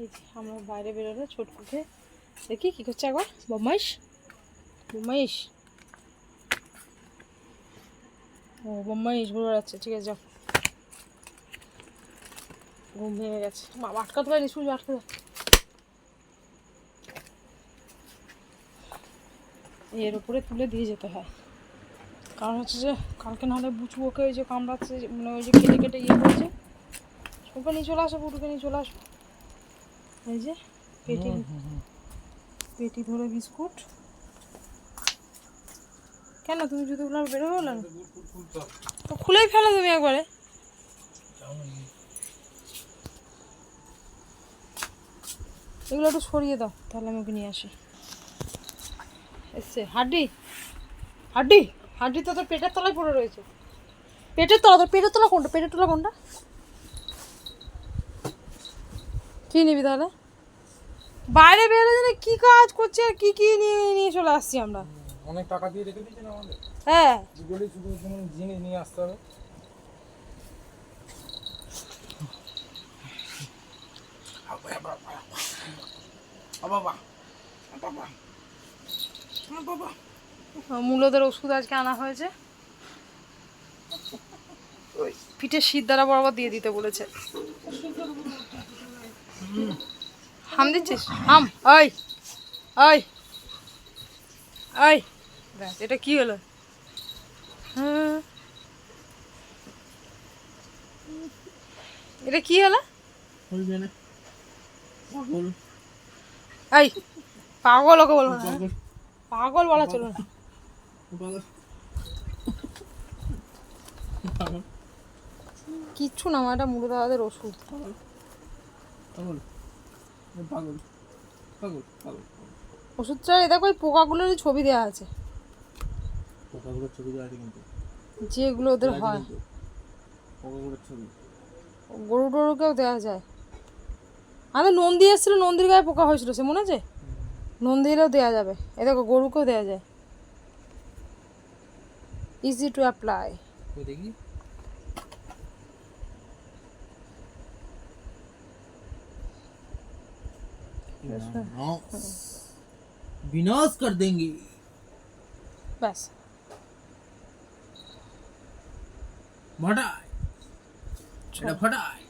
এই যে আমরা বাইরে বেরোলে ছোটকুকে দেখি কি করছে একবার বদমাইশ? বদমাইশ? ও, বদমাইশ ঘুরে বেড়াচ্ছে। ঠিক আছে, যাও। ঘুম ভেঙে গেছে। মা, আটকাতে পারিনি সূর্য আটকে এর উপরে তুলে দিয়ে যেতে হয়। কারণ হচ্ছে যে, কালকে নাহলে বুচু ওকে ওই যে কামড়াচ্ছে মানে ওই যে কেটে কেটে ইয়ে করেছে। ওকে নিয়ে চলে আসো বুটুকে নিয়ে চলে আসো। এই যে পেটি পেটি ধরে বিস্কুট। কেন তুমি জুতোগুলো আর বেরোবে না তো খুলেই ফেলো তুমি একবারে। এগুলো একটু সরিয়ে দাও তাহলে আমি ওকে নিয়ে আসি। এসছে হাড্ডি। হাড্ডি হাড্ডি তো তোর পেটের তলায় পড়ে রয়েছে। পেটের তলা তোর পেটের তলা কোনটা? পেটের তলা কোনটা? কি নিবি তাহলে? বাইরে বেরোলে জানি কি কাজ করছে আর কি কি নিয়ে নিয়ে চলে আসছি আমরা। অনেক টাকা দিয়ে রেখে দিয়েছেন আমাদের? হ্যাঁ। দুটোই শুধু জিনিস নিয়ে আসতে হবে। মূলদের ওষুধ আজকে আনা হয়েছে। ওই। পিঠের শীত দ্বারা বরাবর দিয়ে দিতে বলেছে। হাম দিচ্ছিস? হাম ওই ওই ওই এটা কি হলো? হ্যাঁ। এটা কি হলো? পাগল। এই পাগল ওকে বলব না। পাগল। বলা চলো না। কিচ্ছু না আমার এটা মুড়ো দাদাদের ওষুধ। পাগল। পাগল। পাগল পাগল ওষুধটা এই দেখো ওই পোকাগুলোরই ছবি দেওয়া আছে। পোকাগুলোর ছবি দেওয়া আছে কিন্তু। যেগুলো ওদের হয়। পোকাগুলোর ছবি। গরু টরুকেও দেওয়া যায়। আমাদের নন্দী এসেছিল নন্দীর গায়ে পোকা হয়েছিল সে মনে আছে? নন্দীরও দেওয়া যাবে। এ দেখো গরুকেও দেওয়া যায়। ইজি টু অ্যাপ্লাই দেখি? हाँ। विनाश कर देंगे। बस। फटाए फटाए